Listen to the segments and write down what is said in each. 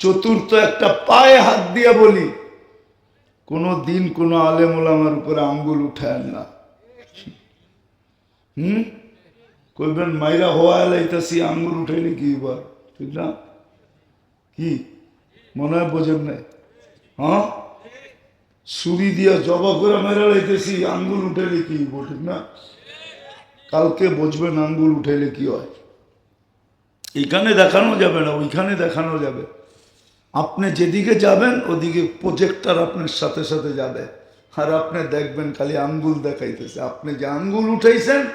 চতুর্থ একটা পায়ে হাত দিয়ে বলি, কোনো দিন কোনো আলেম ওলামার উপরে আঙ্গুল উঠায় না। হুম? কইবেন, মাইরা হওয়া লাইতাছি আঙ্গুল উঠাইলে কি এবার? ঠিক না? কি? মনে হয় বোঝেন নাই। হ্যাঁ? ছুরি দিয়া জবা করে মেরা লাইতেছি, আঙ্গুল উঠাইলে কি ঠিক না? কালকে বুঝবেন আঙ্গুল উঠাইলে কি হয়। এখানে দেখানো যাবে না, ওইখানে দেখানো যাবে। আপনি যেদিকে যাবেন, ওদিকে প্রজেক্টর আপনার সাথে সাথে যাবে। আর আপনি দেখবেন খালি আঙ্গুল দেখাইতেছে। আপনি যে আঙ্গুল উঠাইছেন,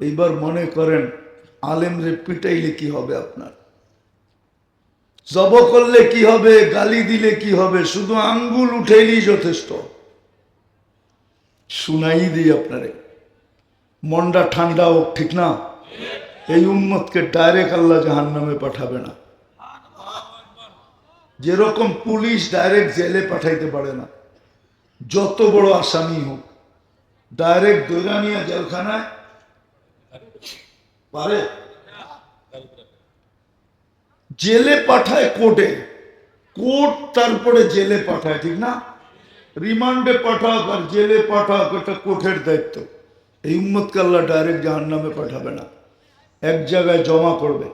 এইবার মনে করেন আলেমরে পিটাইলে কি হবে আপনার? জব করলে কি হবে, গালি দিলে কি হবে? শুধু আঙ্গুল উঠাইলেই যথেষ্ট। শুনাই দিই আপনারে। মনটা ঠান্ডা হোক, ঠিক না? এই উম্মতকে ডাইরেক্ট আল্লাহ জাহান নামে পাঠাবে না। যেরকম পুলিশ ডাইরেক্ট জেলে পাঠাইতে পারে না, যত বড় আসামি হোক, ডাইরেক্ট দৈরানিয়া জেলখানায় পারে? জেলে পাঠায় কোর্টে, কোর্ট তারপরে জেলে পাঠায়, ঠিক না? রিমান্ডে পাঠাক আর জেলে পাঠাক এটা কোর্টের দায়িত্ব। এই উম্মতকে ডাইরেক্ট জাহান নামে পাঠাবে না। এক জায়গায় জমা করবে।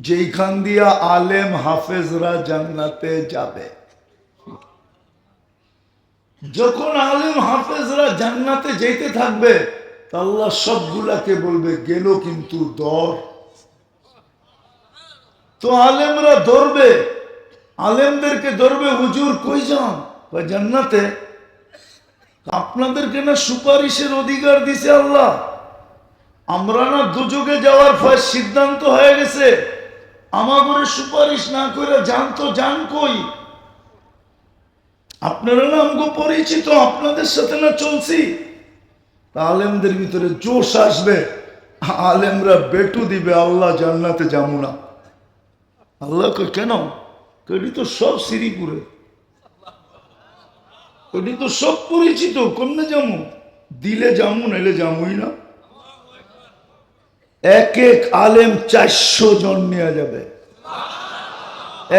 যেইখান দিয়া আলেম হাফেজরা জান্নাতে যাবে। যখন আলেম হাফেজরা জান্নাতে যেতে থাকবে আল্লাহ সবগুলাকে বলবে, গেল কিন্তু দর। তো আলেমরা ধরবে, আলেমদেরকে ধরবে, হুজুর কই যান? কয় জান্নাতে। আপনাদেরকে না সুপারিশের অধিকার দিছে আল্লাহ। আমরা না দুযোগে যাওয়ার ফয় সিদ্ধান্ত হয়ে গেছে। আমাদের সুপারিশ না করে যান তো যান কই? আপনারা না আমগো পরিচিত, আপনাদের সাথে না চলছি। আলেমদের ভিতরে জোশ আসবে। আলেমরা বেটু দিবে, আল্লাহ জান্নাতে যাব না। আল্লাহ কেন? কই তো সব শ্রীপুরে ওটি তো সব পরিচিত কমনে যামু দিলে যামু নাইলে যামুই না। এক এক আলেম চারশো জন নেওয়া যাবে।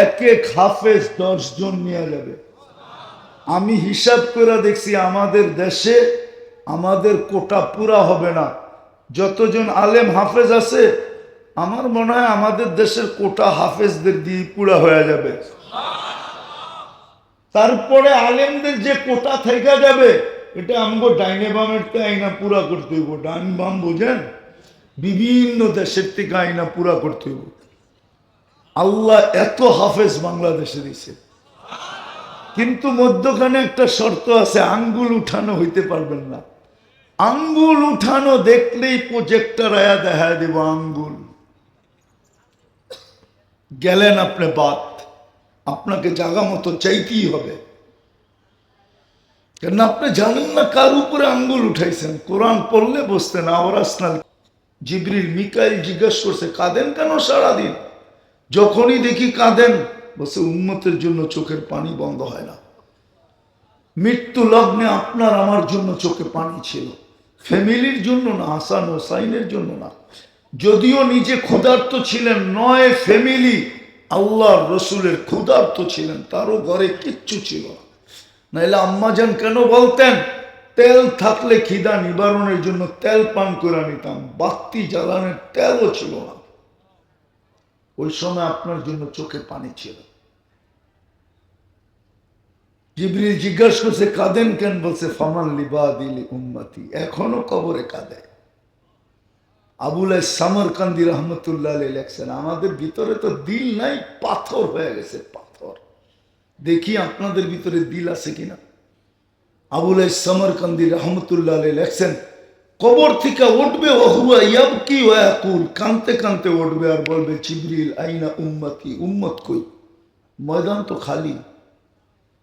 এক এক হাফেজ দশ জন নেওয়া যাবে। আমি হিসাব করে দেখছি আমাদের দেশে আমাদের কোটা পুরা হবে না। যতজন আলেম হাফেজ আছে, আমার মনে হয় আমাদের দেশের কোটা হাফেজদের দিয়ে পুরা হয়ে যাবে। তারপরে আলেমদের যে কোটা থেকে যাবে, এটা আমগো ডাইনে বামের তো আইনা পুরা করতে হইব? ডাইন বাম বোঝেন? বিভিন্ন দেশের থেকে আইনা পুরা করতে হইব। আল্লাহ এত হাফেজ বাংলাদেশে দিছে কিন্তু মধ্যখানে একটা শর্ত আছে, আঙ্গুল উঠানো হইতে পারবেন না। আঙ্গুল উঠানো দেখলেই প্রজেক্টর আয়া দেখা দেব আঙ্গুল। গেলেন আপনি বাদ। আপনাকে জাগা মতো চাইতেই হবে। কেন আপনি জানেন না কার উপরে আঙ্গুল উঠাইছেন। কোরআন পড়লে বসতেন আওরাস না জিবরিল, মিকাইল জিজ্ঞেস করছে, কাঁদেন কেন সারাদিন? যখনই দেখি কাঁদেন বসে উন্মতের জন্য চোখের পানি বন্ধ হয় না। মৃত্যু লগ্নে আপনার, আমার জন্য চোখে পানি ছিল। ফ্যামিলির জন্য না, হাসান হোসাইনের জন্য না। যদিও নিজে ক্ষুধার্ত ছিলেন, নয় ফ্যামিলি, আল্লাহর রসুলের ক্ষুধার্ত ছিলেন, তারও ঘরে কিচ্ছু ছিল না। নাইলে আম্মাজান কেন বলতেন? তেল থাকলে খিদা নিবারণের জন্য তেল পান করে নিতাম। বাতি জ্বালানোর তেলও ছিল না। ওই সময় আপনার জন্য চোখে পানি ছিল। জিবরিল জিজ্ঞাসা করছে, কাঁদেন কেন? বলছে উম্মতি। এখনও কবরে কাঁদে। আবুল সামরকান্দি রহমতুল্লাহ লেখছেন, আমাদের ভিতরে তো দিল নাই, পাথর হয়ে গেছে, পাথর। দেখি আপনাদের ভিতরে দিল আছে কিনা? আবুল সামরকান্দি রহমতুল্লাহ লেখছেন, কবর থেকে উঠবে ওহুয়া ইয়াবকি ওয়াকুল কানতে কানতে উঠবে আর বলবে চিবরিল আইনা উম্মতি, উম্মত কই? ময়দান তো খালি।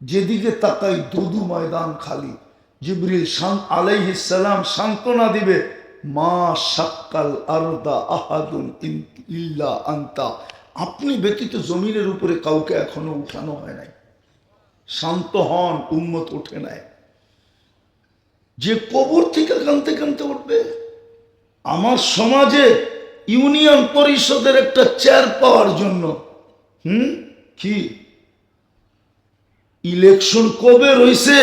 যেদিকে তাকাই, দুদু ময়দান খালি। জিবরিল আলাইহিস সালাম সান্ত্বনা দিবে, মা সাক্কাল আরদা আহাদুন ইন- ইল্লা আন্তা। আপনি ব্যতীত জমিনের উপরে কাউকে এখনও উঠানো হয় নাই। শান্ত হন, উম্মত উঠে নেয় যে কবর থেকে কানতে কানতে উঠবে। আমার সমাজে ইউনিয়ন পরিষদের একটা চেয়ার পাওয়ার জন্য, হুম? কি? ইলেকশন কবে রইছে?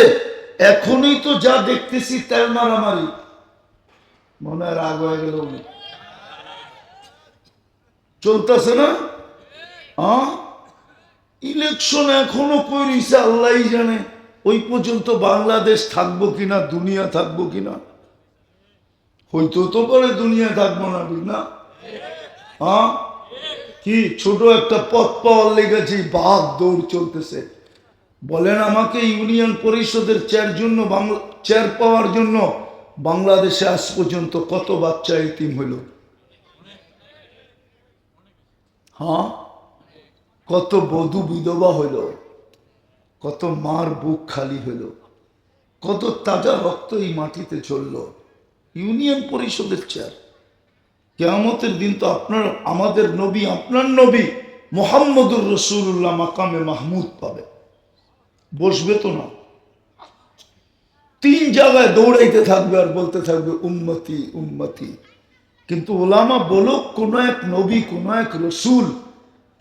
এখনই তো যা দেখতেছি তেল মারামারি। মনে হয় রাগ হয়ে গেল। চলতেছে না? ইলেকশন এখনও কই রইছে আল্লাহ জানে। ওই পর্যন্ত বাংলাদেশ থাকব কিনা, দুনিয়া থাকব কিনা? হয়তো তো পরে দুনিয়া থাকব না, ঠিক না? হ্যাঁ? কি ছোট একটা পথ পাওয়ার লেগেছে, বাঘ দৌড় চলতেছে। বলেন আমাকে ইউনিয়ন পরিষদের চেয়ার জন্য, বাংলা চেয়ার পাওয়ার জন্য বাংলাদেশে আজ পর্যন্ত কত বাচ্চা ইতিম হইল? হ্যাঁ? কত বধূ বিধবা হইল? কত মার বুক খালি হইল কত তাজা রক্ত এই মাটিতে চলল ইউনিয়ন পরিষদের চেয়ার কেয়ামতের দিন তো আপনার, আমাদের নবী, আপনার নবী মোহাম্মদুর রসুল্লাহ মাকামে মাহমুদ পাবে। বসবে তো না। তিন জায়গায় দৌড়াইতে থাকবে আর বলতে থাকবে উন্মতি উন্মতি কিন্তু ওলামা বলুক, কোন এক নবী, কোন এক রসুল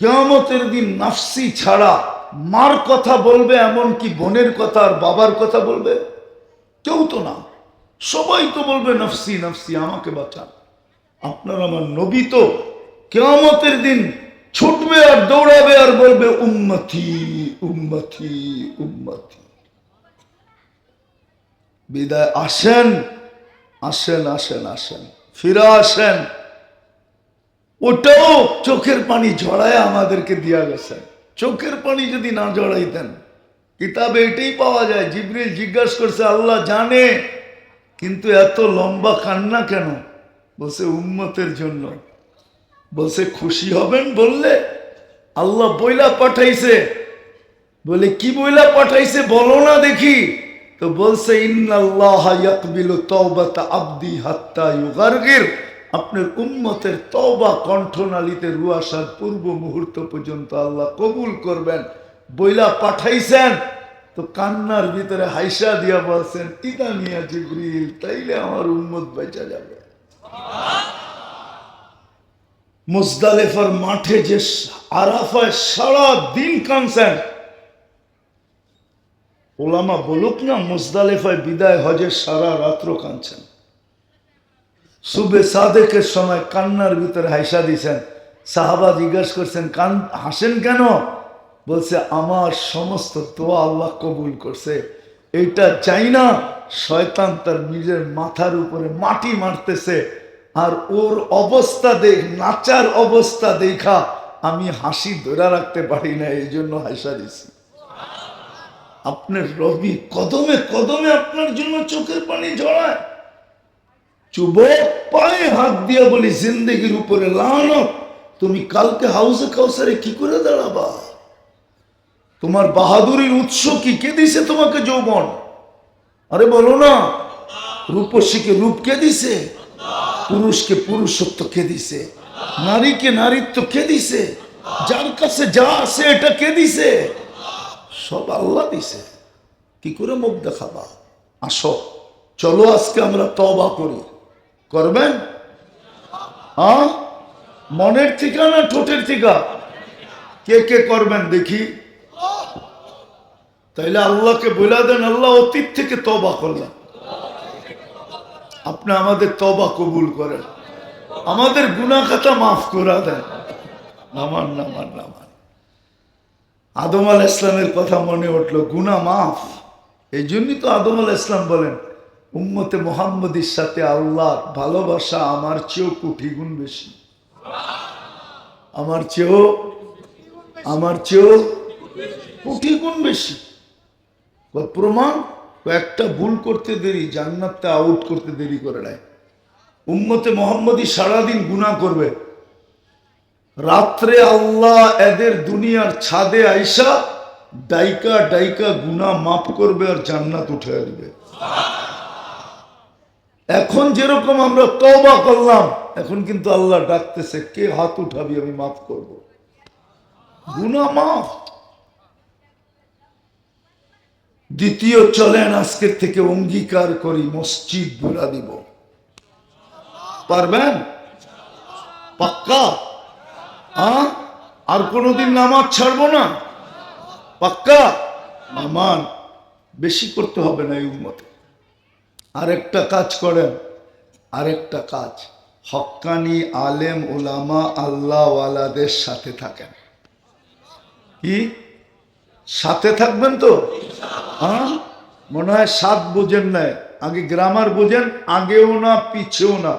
কেয়ামতের দিন নাফসি ছাড়া মার কথা বলবে এমন কি বোনের কথা আর বাবার কথা বলবে? কেউ তো না। সবাই তো বলবে, নফসি নফসি, আমাকে বাঁচান। আপনার আমার নবী তো কেয়ামতের দিন ছুটবে আর দৌড়াবে আর বলবে, উম্মতি উম্মতি উম্মতি। বিদায়, আসেন আসেন আসেন আসেন, ফিরে আসেন। ওটাও চোখের পানি ঝড়ায় আমাদেরকে দিয়া গেছেন। চোখের পানি যদি না জড়াইতেন, কিতাবে এটাই পাওয়া যায়, জিবরিল জিজ্ঞাসা করছে, আল্লাহ জানে, কিন্তু এত লম্বা কান্না কেন? বলছে, উম্মতের জন্য। বলছে, খুশি হবেন বললে, আল্লাহ বইলা পাঠাইছে। বলে, কি বইলা পাঠাইছে বলো না দেখি। তো বলছে, ইন্নাল্লাহ ইয়াকবিলু তাওবাতা আবদি হাত্তা ইউগারগির। আপনার উম্মতের তওবা কণ্ঠনালীতে রুয়াশার পূর্ব মুহূর্ত পর্যন্ত আল্লাহ কবুল করবেন। বইলা পাঠাইছেন। তো কান্নার ভিতরে হাইসা দিয়া বলছেন, ইদা মিয়া জিবরিল, তাইলে আমার উম্মত বেঁচে যাবে। মুজদালেফার মাঠে যে আরাফায় সারা দিন কানছেন ওলামা বলুক না, মুজদালেফায় বিদায় হজের সারা রাত্র কানছেন সুবে সাদেকের সময় কান্নার ভিতরে হাইসা দিছেন সাহাবা জিজ্ঞাসা করছেন, কান, হাসেন কেন? বলছে, আমার সমস্ত দোয়া আল্লাহ কবুল করছে। এইটা চাই না, শয়তান তার নিজের মাথার উপরে মাটি মারতেছে। আর ওর অবস্থা দেখ, নাচার অবস্থা দেখা, আমি হাসি ধরে রাখতে পারি না, এই জন্য হাসা দিছি আপনার রবি কদমে কদমে আপনার জন্য চোখের পানি জড়ায় চুবক পায়ে হাত দিয়া বলি, জিন্দগির উপরে লানো তুমি কালকে হাউসে কাউসারে কি করে দাঁড়াবা? তোমার বাহাদুরির উৎস কি? কে দিছে তোমাকে যৌবন? আরে বলো না, রূপসীকে রূপ কে দিছে? পুরুষকে পুরুষত্ব কে দিছে? নারীকে নারীত্ব কে দিছে? যার কাছে যা আছে এটা কে দিছে? সব আল্লাহ দিছে। কি করে মুখ দেখাবা? আসো, চলো আজকে আমরা তবা করি। করবেন? হ্যাঁ? মনের থিকা না ঠোঁটের থিকা কে কে করবেন দেখি? তাইলে আল্লাহকে বলে দেন, আল্লাহ অতীত থেকে তবা করলাম আপনি আমাদের তবা কবুল করেন। আমাদের গুনা খাতা মাফ করা দেন। নামান নামান নামান। আদম আল ইসলামের কথা মনে উঠল গুনা মাফ। এই জন্যই তো আদম আল ইসলাম বলেন উম্মতে মোহাম্মদের সাথে আল্লাহ ভালোবাসা আমার চেয়েও কোটি গুণ বেশি। আমার চেয়েও আমার চেয়েও কোটি গুণ বেশি। প্রমাণ? একটা ভুল করতে দেরি, জান্নাতটা আউট করতে দেরি করে নেয় উম্মতে মোহাম্মদী সারাদিন গুণা করবে। রাত্রে আল্লাহ এদের দুনিয়ার ছাদে আইসা ডাইকা ডাইকা গুণা মাফ করবে আর জান্নাত উঠে দিবে। এখন যেরকম আমরা তবা করলাম, এখন কিন্তু আল্লাহ ডাকতেছে, কে হাত উঠাবি, আমি মাফ করব। গুণা মাফ। দ্বিতীয় চলেন, আজকের থেকে অঙ্গীকার করি, মসজিদ বুড়া দিব। পারবেন? পাক্কা? আর কোনোদিন নামাজ ছাড়বো না? পাক্কা? আমান, বেশি করতে হবে না এই উন্মতে আরেকটা কাজ করেন, আরেকটা কাজ। হক্কানি আলেম ওলামা আল্লাহওয়ালাদের সাথে থাকেন। কি? সাথে থাকবেন তো? হ্যাঁ মনে হয় সাত বোঝেন নাই। আগে গ্রামার বোঝেন, আগেও না, পিছেও না।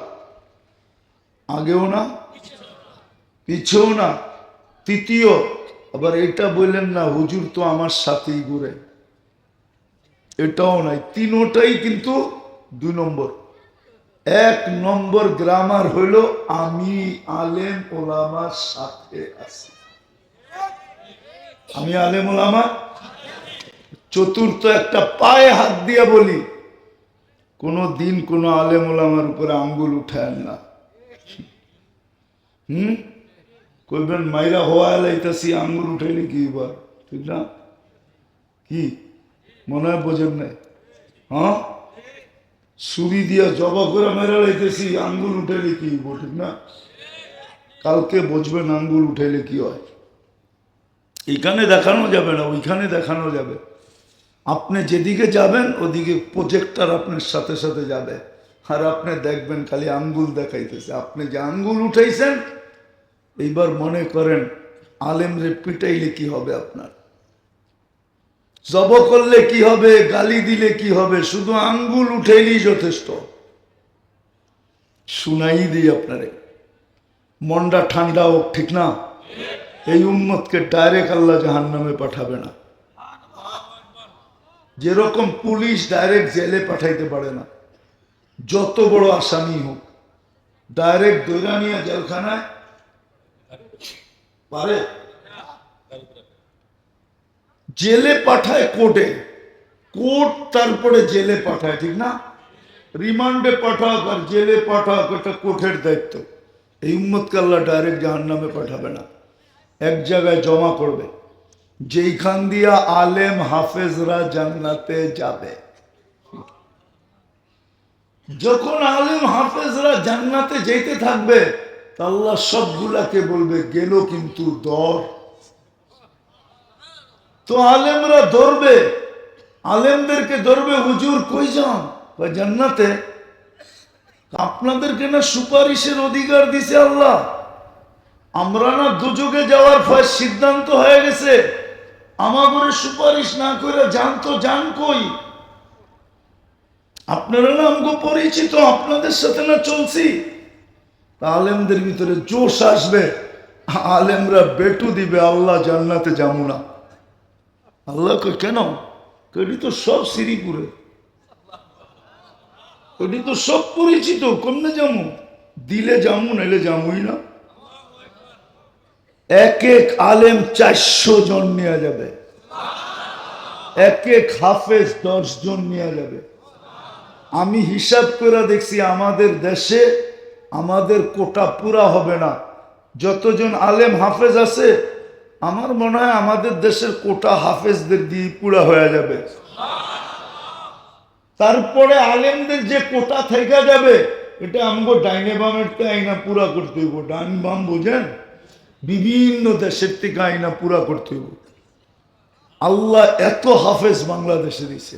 আগেও না, পিছেও না, তৃতীয়। আবার এটা বললেন না, হুজুর তো আমার সাথেই ঘুরে। এটাও নাই। তিনোটাই কিন্তু দুই নম্বর। এক নম্বর গ্রামার হইল আমি আলেম ওলামার সাথে আছি। আমি আলেম ওলামা। চতুর্থ একটা পায়ে হাত দিয়ে বলি, কোনো দিন কোনো আলেম ওলামার উপরে আঙ্গুল উঠায় না। হুম? কইবেন, মাইরা হওয়া লাইতাছি, আঙ্গুল উঠাইলে কি এবার ঠিক না? কি? মনে হয় বোঝেন নাই। হ্যাঁ? ছুরি দিয়া জবা করে মেরা লাইতেছি, আঙ্গুল উঠাইলে কি ঠিক না? কালকে বুঝবেন আঙ্গুল উঠাইলে কি হয়। এখানে দেখানো যাবে না, ওইখানে দেখানো যাবে। আপনি যেদিকে যাবেন, ওদিকে প্রজেক্টার আপনার সাথে সাথে যাবে। আর আপনি দেখবেন খালি আঙ্গুল দেখাইতেছে। আপনি যে আঙ্গুল উঠাইছেন, এইবার মনে করেন, আলেমরে পিটাইলে কি হবে আপনার? জব করলে কি হবে, গালি দিলে কি হবে, শুধু আঙ্গুল উঠাইলেই যথেষ্ট। শুনাই দিই আপনারে। মনটা ঠান্ডা হোক, ঠিক না? এই উম্মতকে ডাইরেক্ট আল্লাহ জাহান নামে পাঠাবে না। যেরকম পুলিশ ডাইরেক্ট জেলে পাঠাইতে পারে না, যত বড় আসামি হোক ডাইরেক্ট দৈরানিয়া জেলখানায় পারে? জেলে পাঠায় কোর্টে। কোর্ট তারপরে জেলে পাঠায়, ঠিক না? রিমান্ডে পাঠাক আর জেলে পাঠাক, এটা কোর্টের দায়িত্ব। এই উম্মতকে আল্লাহ ডাইরেক্ট জাহান নামে পাঠাবে না। এক জায়গায় জমা করবে। যেইখান দিয়া আলেম হাফেজরা জান্নাতে যাবে। যখন আলেম হাফেজরা জান্নাতে যেতে থাকবে আল্লাহ সবগুলাকে বলবে, গেল কিন্তু দর। তো আলেমরা ধরবে, আলেমদেরকে ধরবে, হুজুর কই যান? জান্নাতে? আপনাদেরকে না সুপারিশের অধিকার দিছে আল্লাহ। আমরা না দুযোগে যাওয়ার ফয় সিদ্ধান্ত হয়ে গেছে। আমাগরে সুপারিশ না করে যান তো যান কই? আপনারা না আমগো পরিচিত, আপনাদের সাথে না চলছি। আলেমদের ভিতরে জোশ আসবে। আলেমরা বেটু দিবে, আল্লাহ জান্নাতে যাব না। আল্লাহ কই কেন? কই তো সব শ্রীপুরে। ওটি তো সব পরিচিত। কমনে যামু? দিলে যামু, নাইলে যামুই না। এক এক আলেম চারশো জন নেওয়া যাবে। এক এক হাফেজ দশ জন নেওয়া যাবে। আমি হিসাব করে দেখছি, আমাদের দেশে আমাদের কোটা পুরা হবে না। যতজন আলেম হাফেজ আছে আমার মনে হয় আমাদের দেশের কোটা হাফেজদের দিয়ে পুরা হয়ে যাবে। তারপরে আলেমদের যে কোটা থেকে যাবে, এটা আমগো ডাইনে বামের তো আইনা পুরা করতে হইব। ডাইন বাম বোঝেন? বিভিন্ন দেশের থেকে আইনা পুরা করতে হইব। আল্লাহ এত হাফেজ বাংলাদেশে দিছে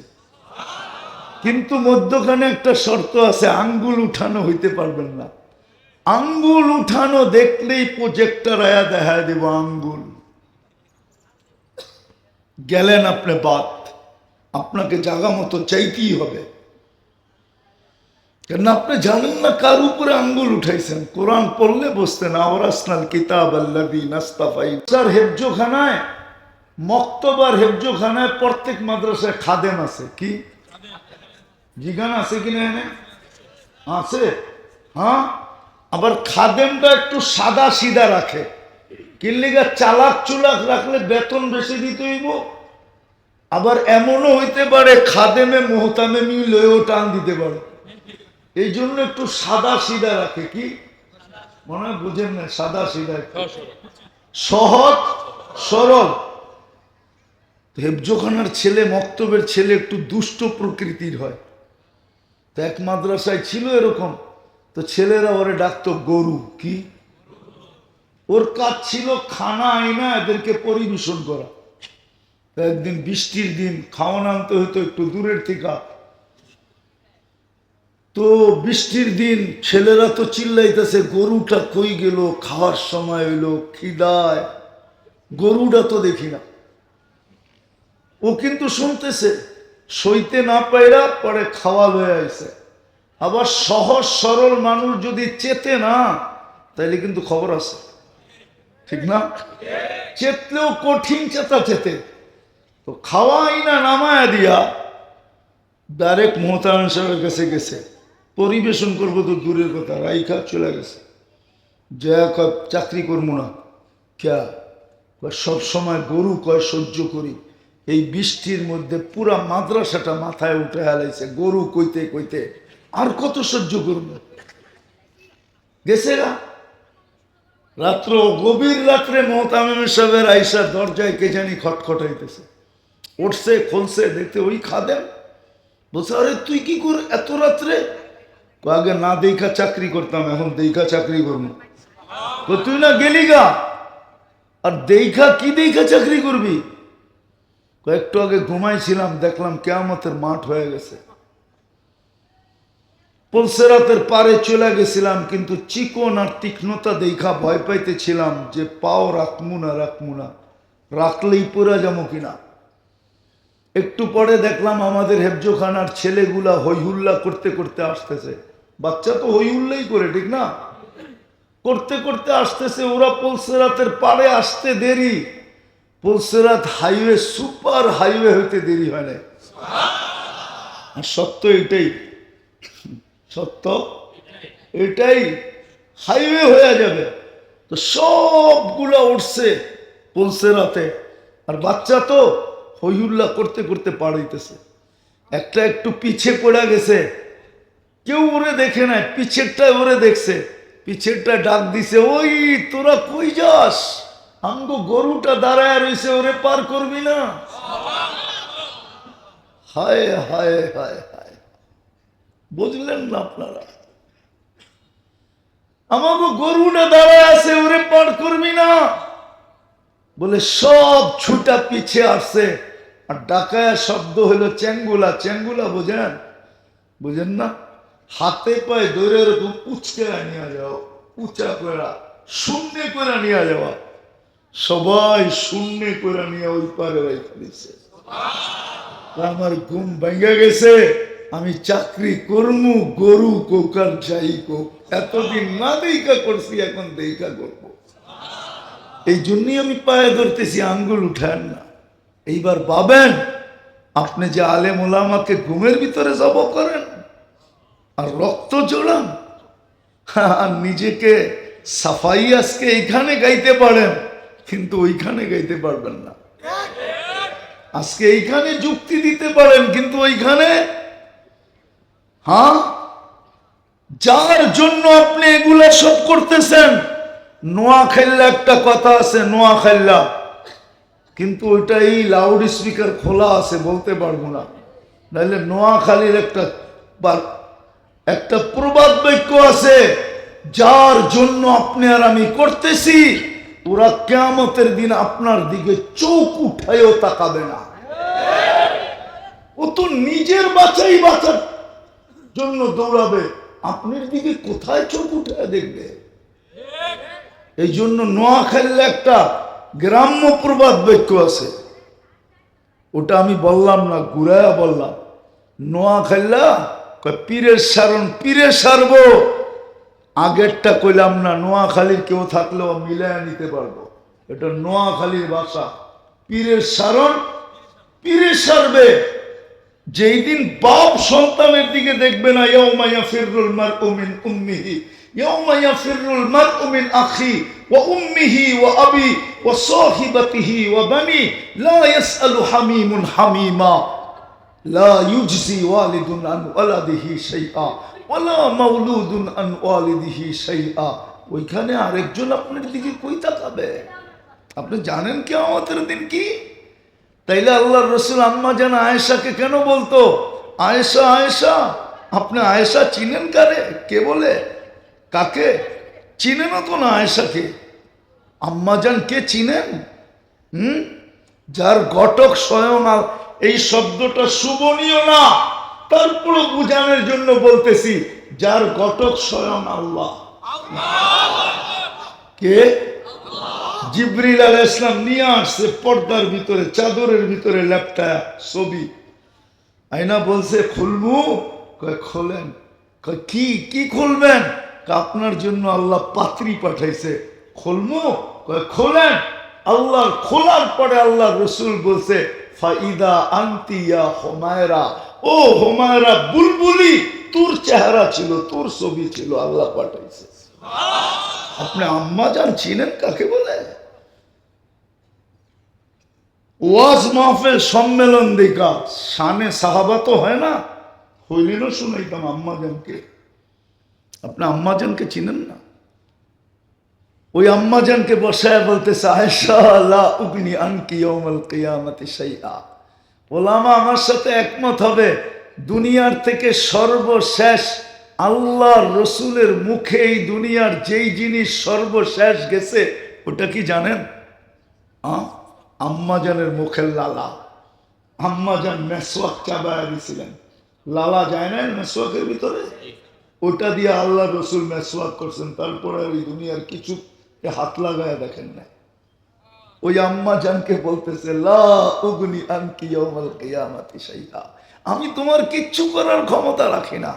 কিন্তু মধ্যখানে একটা শর্ত আছে, আঙ্গুল উঠানো হইতে পারবেন না। আঙ্গুল উঠানো দেখলেই প্রজেক্টর আয়া দেখা দেব আঙ্গুল। গেলেন আপনি বাদ। আপনাকে জাগা মতো চাইতেই হবে। কেন আপনি জানেন না কার উপরে আঙ্গুল উঠাইছেন। কোরআন পড়লে বসতেন আওরাসনাল কিতাব আল্লাদি নাস্তাফাই স্যার, হেফজোখানায়, মক্তবার হেফজোখানায় প্রত্যেক মাদ্রাসায় খাদেম আছে। কি? জিগান আছে কি না এনে? আছে। হ্যাঁ? আবার খাদেমটা একটু সাদা সিধা রাখে। কিল্লিগা চালাক চুলাক রাখলে বেতন বেশি দিতে হইব? আবার এমনও হইতে পারে খাদেমে, মোহতামে মিলেও টান দিতে পারে। এই জন্য একটু সাদা সিধা রাখে কি? মনে হয় বুঝেন না, সাদা একটু। সহজ, সরল। হেফজোখানার ছেলে, মক্তবের ছেলে একটু দুষ্ট প্রকৃতির হয়। তো এক মাদ্রাসায় ছিল এরকম। তো ছেলেরা ওরে ডাকতো, গরু, কি? ওর কাজ ছিল খানা আইনা এদেরকে পরিবেশন করা। একদিন বৃষ্টির দিন, খাওয়ান আনতে হতো একটু দূরের থেকে। তো বৃষ্টির দিন ছেলেরা তো চিল্লাইতেছে, গরুটা কই গেল? খাওয়ার সময় হইল, খিদায়। গরুটা তো দেখি না। ও কিন্তু শুনতেছে, সইতে না পাইরা পরে খাওয়া লয়ে আইছে। আবার সহজ সরল মানুষ যদি চেতে না, তাইলে কিন্তু খবর আছে। ঠিক না? চেতলেও কঠিন চেতা চেতে তো খাওয়াই না, নামায় দিয়া ডাইরেক্ট মোহতারান সাহেবের কাছে গেছে। পরিবেশন করব তো দূরের কথা, রাইখা চলে গেছে। যে কয় চাকরি করব না। ক্যা? সব সময় গরু কয়, সহ্য করি। এই বৃষ্টির মধ্যে পুরা মাদ্রাসাটা মাথায় উঠে হালাইছে, গরু কইতে কইতে। আর কত সহ্য করব? গেছে গা রাত্র, গভীর রাত্রে মোহতামিম সাহেবের আইসা দরজায় কে জানি খটখটাইতেছে। উঠছে, খুলছে, দেখতে ওই খাদেম। বলছে, আরে তুই কি কর এত রাত্রে? আগে না দেখা চাকরি করতাম, এখন দেখা চাকরি করব। তুই না গেলি গা? আর দেখা, কি দেখা চাকরি করবি? কয়েকটু আগে ঘুমাইছিলাম, দেখলাম কেয়ামতের মাঠ হয়ে গেছে। পলসেরাতের পারে চলে গেছিলাম, কিন্তু চিকন আর তীক্ষ্ণতা দেখা ভয় পাইতেছিলাম যে পাও রাখমু না রাখমু না, রাখলেই পুরা যাব কিনা। একটু পরে দেখলাম আমাদের হেফজোখানার ছেলেগুলা হইহুল্লা করতে করতে আসতেছে। বাচ্চা তো হইহুল্লাই করে, ঠিক না? করতে করতে আসতেছে, ওরা পলসেরাতের পাড়ে আসতে দেরি। পলসেরাত হাইওয়ে, সুপার হাইওয়ে হইতে দেরি হয় না আর সত্য এটাই। সত্য? এটাই হাইওয়ে হয়ে যাবে। তো সবগুলা উঠছে পলসেরাতে আর বাচ্চা তো হইহুল্লা করতে করতে পাড়াইতেছে একটা একটু পিছে পড়ে গেছে। কেউ ওরে দেখে নাই পিছেরটা ওরে দেখছে। পিছেরটা ডাক দিছে, ওই, তোরা কই যাস? আমগো গরুটা দাঁড়ায় রইছে, ওরে পার করবি না? হায় হায় হায় হায়। বুঝলেন না আপনারা? আমাকে গরুটা দাঁড়ায় আছে, ওরে পার করবি না। বলে, সব ছুটা পিছে আসছে। আর ডাকায়া শব্দ হলো চেঙ্গুলা চেঙ্গুলা বোঝেন? বুঝেন না? হাতে পায়ে ধরে এরকম উচকে নিয়ে যাও, উঁচা করে শূন্য করে নিয়ে যাওয়া সবাই শূন্য করে নিয়ে ওই পারে রেখে দিছে। আমার ঘুম ভেঙে গেছে। আমি চাকরি করমু, গরু কোকার কোক। এতদিন না দেখা করছি, এখন দেখা করব। এই জন্যই আমি পায়ে ধরতেছি, আঙ্গুল উঠান না। এইবার পাবেন আপনি যে আলেম ওলামাকে ঘুমের ভিতরে জব করেন আর রক্ত জোড়ান আর নিজেকে সাফাই আজকে এইখানে গাইতে পারেন, কিন্তু ওইখানে গাইতে পারবেন না। আজকে এইখানে যুক্তি দিতে পারেন, কিন্তু ওইখানে হ্যাঁ? যার জন্য আপনি এগুলা সব করতেছেন? নোয়া খাইল্লা একটা কথা আছে নোয়া খাইল্লা কিন্তু ওইটা এই লাউড স্পিকার খোলা আছে, বলতে পারব না। নাহলে নোয়াখালীর একটা একটা প্রবাদ বাক্য আছে, যার জন্য আপনি আর আমি করতেছি, ওরা কেয়ামতের দিন আপনার দিকে চোখ উঠায়ও তাকাবে না। ও তো নিজের বাঁচাই বাঁচার জন্য দৌড়াবে। আপনার দিকে কোথায় চোখ উঠে দেখবে? এই জন্য নোয়াখালীর একটা গ্রাম্য প্রবাদ বাক্য আছে। ওটা আমি বললাম না, ঘুরায়া বললাম। নোয়াখাল্লা কয়, পীরের সারণ পীরে সারবো। আগেরটা কইলাম না, নোয়াখালীর কেউ থাকলেও মিলাইয়া নিতে পারব। এটা নোয়াখালীর ভাষা। পীরের সারণ পীরে সারবে। যেই দিন বাপ সন্তানের দিকে দেখবে না ইয়াউমাইয়া ফিররুল মারউ মিন উম্মিহি ইয়াউমাইয়া ফিররুল মারউ মিন আখি ওয়া উম্মিহি ওয়া আবি ওয়া সাহিবাতিহি ওয়া বানি, লা ইয়াসআলু হামিমুন হামিমা, লা ইউজজি ওয়ালিদুন আন ওয়ালাদিহি শাইআ ওয়ালা মাউলুদুন আন ওয়ালিদিহি শাইআ। ওইখানে আরেকজন আপনার দিকে কই তাকাবে? আপনি জানেন কি আমাদের দিন কি? তাইলে আল্লাহর রসুল আম্মা যেন আয়েশাকে কেন বলতো? আয়েশা আয়েশা আপনি আয়েশা চিনেন কারে? কে বলে? কাকে? চিনে না তো না আয়েশাকে। আম্মাজান কে চিনেন? হুম? যার ঘটক স্বয়ং এই শব্দটা শুভনীয় না তারপরে বুঝানোর জন্য বলতেছি যার ঘটক স্বয়ং আল্লাহ। কে? জিব্রিল আল ইসলাম নিয়ে আসছে পর্দার ভিতরে চাদরের ভিতরে ল্যাপটায়া ছবি। আইনা বলছে খুলবো? কয় খোলেন। কয় কি কি খুলবেন? আপনার জন্য আল্লাহ পাত্রী পাঠাইছে। কয় খোলেন। আল্লাহ খোলার পরে আল্লাহ রসুল বলছে ফাইদা আন্তিয়া হোমায়রা। ও হোমায়রা বুলবুলি তোর চেহারা ছিল তোর ছবি ছিল আল্লাহ পাঠাইছে। আপনি আম্মা যান ছিলেন কাকে বলে? ওয়াজ মাহফিল সম্মেলন দেখা শানে সাহাবা তো হয় না। হইলেও শুনাইতাম আম্মাজানকে আপনি আম্মাজানকে চিনেন না? ওই আম্মাজানকে বসায় বলতেছে উগনি আনকি ইয়াউমাল কিয়ামতি শাইআ। ওলামা আমার সাথে একমত হবে, দুনিয়ার থেকে সর্বশেষ আল্লাহ রসুলের মুখে এই দুনিয়ার যেই জিনিস সর্বশেষ গেছে, ওটা কি জানেন? আহ? আম্মাজানের মুখের লালা। আম্মাজান মেসওয়াক চাবায় দিছিলেন। লালা যায় না মেসওয়াকের ভিতরে? ওটা দিয়ে আল্লাহ রসুল মেসওয়াক করছেন, তারপরে ওই দুনিয়ার কিছু হাত লাগায় দেখেন না ওই আম্মা জানকে বলতেছে, লা উগনি আনকি কিয়ামাতি শাইআ। আমি তোমার কিচ্ছু করার ক্ষমতা রাখি না।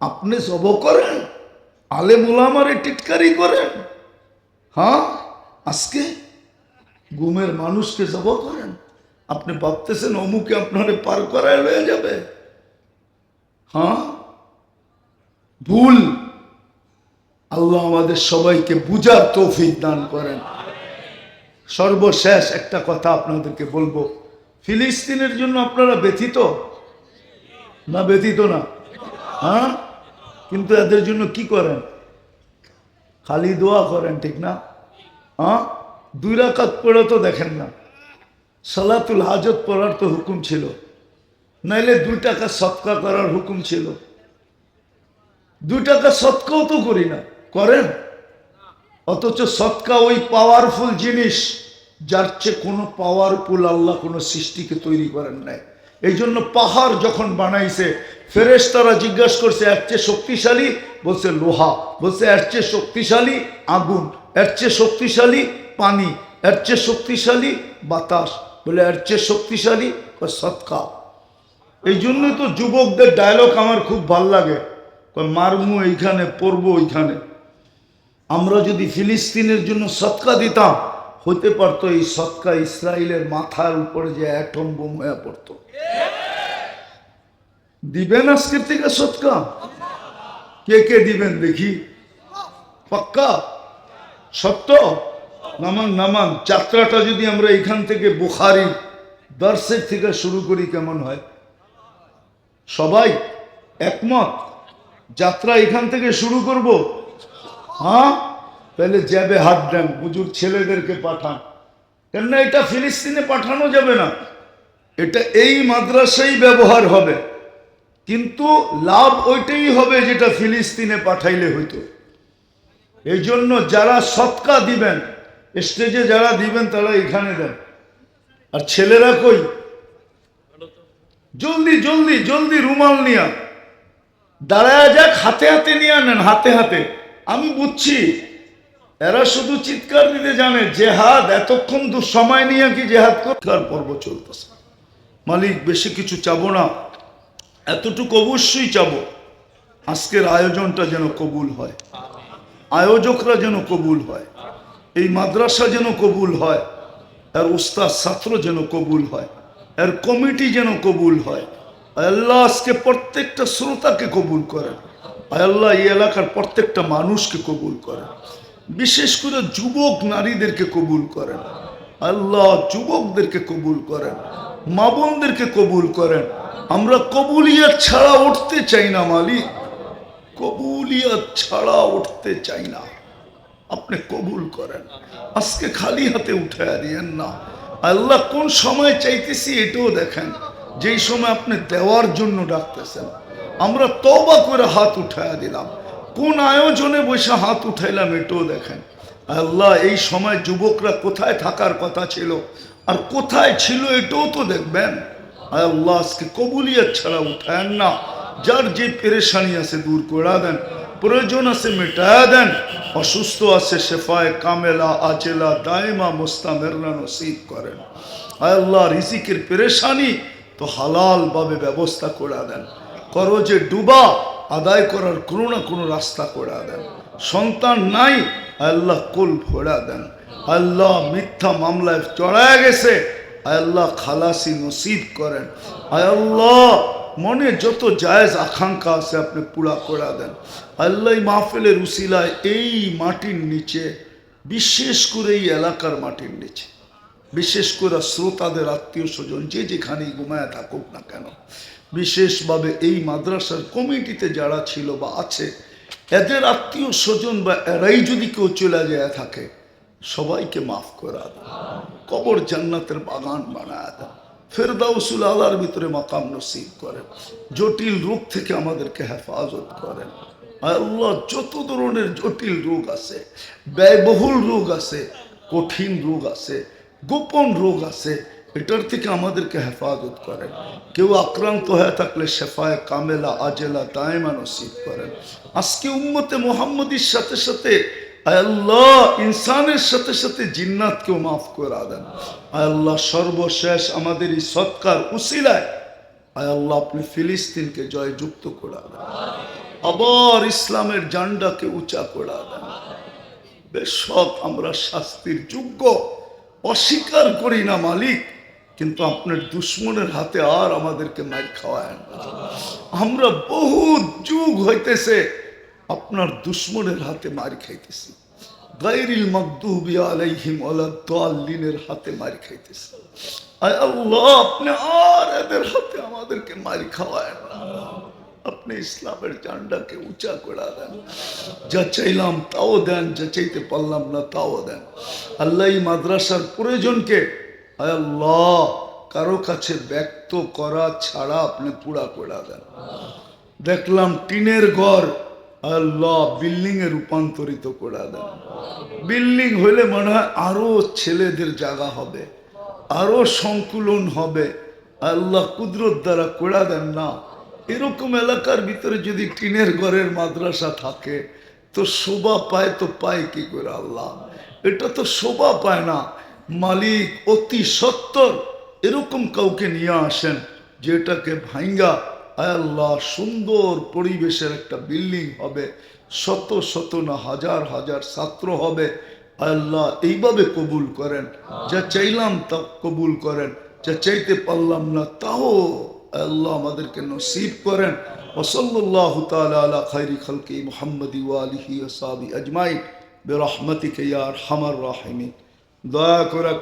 আপনি জব করেন আলে মুলামারে টিটকারি করেন। হ্যাঁ আজকে গুমের মানুষকে জব করেন। আপনি ভাবতেছেন অমুকে আপনারে পার করায় লয়ে যাবে? হ্যাঁ? ভুল। আল্লাহ আমাদের সবাইকে বুঝার তৌফিক দান করেন। সর্বশেষ একটা কথা আপনাদেরকে বলব। ফিলিস্তিনের জন্য আপনারা ব্যথিত? না ব্যথিত না। হ্যাঁ? কিন্তু এদের জন্য কি করেন? খালি দোয়া করেন, ঠিক না? হ্যাঁ? দুই রাকাত পড়ে তো দেখেন না। সালাতুল হাজত পড়ার তো হুকুম ছিল। নাইলে দুই টাকা সৎকা করার হুকুম ছিল। দুই টাকা সৎকাও তো করি না। করেন? অথচ সৎকা ওই পাওয়ারফুল জিনিস, যার চেয়ে কোনো পাওয়ারফুল আল্লাহ কোনো সৃষ্টিকে তৈরি করেন নাই। এই জন্য পাহাড় যখন বানাইছে ফেরেশ তারা জিজ্ঞাসা করছে, এর চেয়ে শক্তিশালী? বলছে, লোহা। বলছে, এর চেয়ে শক্তিশালী আগুন। এর চেয়ে শক্তিশালী পানি। এর চেয়ে শক্তিশালী বাতাস। বলে এর চেয়ে শক্তিশালী সৎকা এই জন্যই তো যুবকদের ডায়লগ আমার খুব ভালো লাগে। মারমু এইখানে, পড়ব ওইখানে। আমরা যদি ফিলিস্তিনের জন্য সৎকা দিতাম, হতে পারতো এই সৎকা ইসরায়েলের মাথার উপরে যে অ্যাটম বোম হয়ে পড়তো। দিবেন আজকের থেকে সৎকা? কে কে দিবেন দেখি। পাক্কা? সত্য? নামান নামান যাত্রাটা যদি আমরা এখান থেকে বুখারি দর্শের থেকে শুরু করি কেমন হয়? সবাই একমত? যাত্রা এখান থেকে শুরু করব? হ্যাঁ? তাহলে যাবে হাত দেন বুজুর ছেলেদেরকে পাঠান। কেননা এটা ফিলিস্তিনে পাঠানো যাবে না। এটা এই মাদ্রাসাই ব্যবহার হবে। কিন্তু লাভ ওইটাই হবে যেটা ফিলিস্তিনে পাঠাইলে হইতো। এই জন্য যারা সৎকা দিবেন স্টেজে যারা দিবেন, তারা এখানে দেন। আর ছেলেরা কই? জলদি জলদি জলদি রুমাল নিয়া। দাঁড়ায় যাক, হাতে হাতে নিয়ে নেন হাতে হাতে। আমি বুঝছি, এরা শুধু চিৎকার দিতে জানে, জেহাদ, এতক্ষণ দু সময় নিয়ে কি জেহাদ করার পর্ব চলতেছে। মালিক, বেশি কিছু চাবো না। এতটুকু অবশ্যই চাবো। আজকের আয়োজনটা যেন কবুল হয়। আয়োজকরা যেন কবুল হয়। এই মাদ্রাসা যেন কবুল হয় এর উস্তাদ ছাত্র যেন কবুল হয় এর কমিটি যেন কবুল হয়। আল্লাহ আজকে প্রত্যেকটা শ্রোতাকে কবুল করেন। আল্লাহ এই এলাকার প্রত্যেকটা মানুষকে কবুল করেন। বিশেষ করে যুবক নারীদেরকে কবুল করেন। আল্লাহ যুবকদেরকে কবুল করেন। মা বোনদেরকে কবুল করেন। আমরা কবুলিয়াত ছাড়া উঠতে চাই না মালিক। কবুলিয়াত ছাড়া উঠতে চাই না। আপনি কবুল করেন। আজকে খালি হাতে উঠায় দিয়েন না। আল্লাহ কোন সময় চাইতেছি এটাও দেখেন। যেই সময় আপনি দেওয়ার জন্য ডাকতেছেন। আমরা তবা করে হাত উঠায় দিলাম। কোন আয়োজনে বসে হাত উঠাইলাম এটাও দেখেন। আল্লাহ, এই সময় যুবকরা কোথায় থাকার কথা ছিল? আর কোথায় ছিল এটাও তো দেখবেন। আল্লাহ, আজকে কবুলিয়ত ছাড়া উঠায়েন না। যার যে পেরেশানি আছে দূর করে দেন। প্রয়োজন আছে মেটায়া দেন, অসুস্থ আছে শেফায় কামেলা আচেলা দায়মা মোস্তামেরনা নসিব করেন। আল্লাহ, রিজিকের পেরেশানি তো হালাল ভাবে ব্যবস্থা করে দেন। করো যে ডুবা আদায় করার কোনো না কোনো রাস্তা করে দেন। সন্তান নাই আল্লাহ, কুল ফোড়া দেন। আল্লাহ, মিথ্যা মামলায় চড়ায় গেছে আল্লাহ, খালাসি নসিব করেন। আল্লাহ মনে যত জায়েজ আকাঙ্ক্ষা আছে আপনি পুরা করে দেন। আল্লাহ মাহফিলের উসিলায় এই মাটির নিচে, বিশেষ করে এই এলাকার মাটির নিচে, বিশেষ করে শ্রোতাদের, আত্মীয় স্বজন, যে যেখানেই ঘুমায় থাকুক না কেন, বিশেষভাবে এই মাদ্রাসার কমিটিতে যারা ছিল বা আছে, এদের আত্মীয় স্বজন বা এরাই যদি কেউ চলে যায় থাকে, সবাইকে মাফ করা দেন। কবর জান্নাতের বাগান বানায় ফেরদাউসুল আলার ভিতরে মাকাম নসিব করেন। জটিল রোগ থেকে আমাদেরকে হেফাজত করেন। আল্লাহ যত ধরনের জটিল রোগ আছে, ব্যয়বহুল রোগ আছে, কঠিন রোগ আছে, গোপন রোগ আছে, এটার থেকে আমাদেরকে হেফাজত করেন। কেউ আক্রান্ত হয়ে থাকলে শেফায় কামেলা, আজেলা, দায়মা নসিব করেন। আজকে উম্মতে মোহাম্মদীর সাথে সাথে আল্লাহ ইনসানের সাথে সাথে জিন্নাতকেও মাফ করে দেন। আল্লাহ, সর্বশেষ আমাদের এই সৎকার উসিলায় আয় আল্লাহ, আপনি ফিলিস্তিনকে জয়যুক্ত করে দেন। আবার ইসলামের জান্ডাকে উঁচা করে দেন। বেশ সব আমরা শাস্তির যোগ্য, অস্বীকার করি না মালিক, কিন্তু আপনার দুশ্মনের হাতে আর আমাদেরকে মার খাওয়ায় না। আমরা বহু যুগ হইতেছে আপনার দুশ্মনের হাতে মার খাইতেছি। গাইরিল মকদুবি আলাইহিম আলাদ্দাল্লিনের হাতে মার খাইতেছি। আয় আল্লাহ, আপনি আর এদের হাতে আমাদেরকে মার খাওয়ায় না। আপনি ইসলামের জান্ডাকে উঁচা করে দেন। যা চাইলাম তাও দেন, যা চাইতে পারলাম না তাও দেন। আল্লাহ মাদ্রাসার প্রয়োজনকে, আয় আল্লাহ, কারও কাছে ব্যক্ত করা ছাড়া আপনি পুরা করে দেন। দেখলাম টিনের ঘর আল্লাহ বিল্ডিং এ রূপান্তরিত করে দেন। বিল্ডিং হইলে মনে হয় আরও ছেলেদের জায়গা হবে, আরও সংকুলন হবে। আল্লাহ কুদরত দ্বারা করে দেন না। এরকম এলাকার ভিতরে যদি টিনের ঘরের মাদ্রাসা থাকে, তো শোভা পায় তো পায় কি করে আল্লাহ? এটা তো শোভা পায় না। মালিক অতি সত্তর এরকম কাউকে নিয়ে আসেন, যেটাকে আয় আল্লাহ সুন্দর পরিবেশের একটা বিল্ডিং হবে শত শত না হাজার হাজার ছাত্র হবে। আল্লাহ এইভাবে কবুল করেন যা চাইলাম তা কবুল করেন যা চাইতে পারলাম না তাও আল্লাহ আমাদেরকে নসিব করেন। ওসল্লাহ তালা খাইরি খালকি মোহাম্মদি ওয়ালিহি ওসাবি আজমাই বেরহমতিকে ইয়ার হামার রাহিমিন। দয়া করে